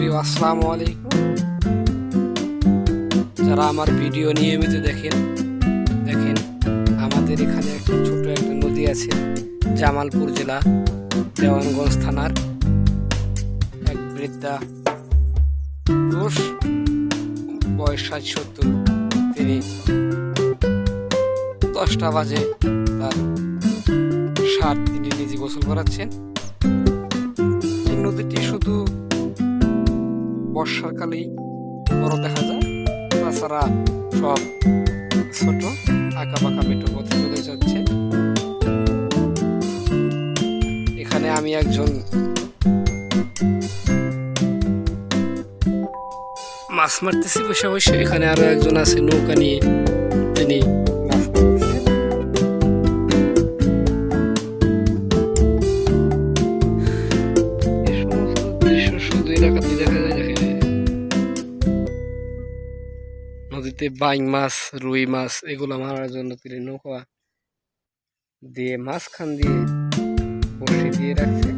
প্রিয়, আসসালামু আলাইকুম। যারা আমার ভিডিও নিয়মিত দেখেন দেখেন, আমাদের এখানে একটা ছোট একটা নদী আছে, জামালপুর জেলা, দেওয়ানগঞ্জ থানার এক বৃদ্ধা পুরুষ, বয়স ষাট সত্তর, তিনি দশটা বাজে তার সার তিনি নিজে গোসল করাচ্ছেন। নদীটি শুধু বর্ষার কালেই বড় দেখা যায়। তাছাড়া সব ছোট আঁকা পাকা মেটো পথে চলে যাচ্ছে। এখানে আমি একজন মাছ মারতেছি বসে বসে। এখানে আরও একজন আছে নৌকা নিয়ে। তিনি শুধু দেখা যায়। নদীতে বাইং মাছ, রুই মাছ, এগুলো মারার জন্য তিনি নৌকা দিয়ে মাঝখান দিয়ে বসে দিয়ে রাখছে।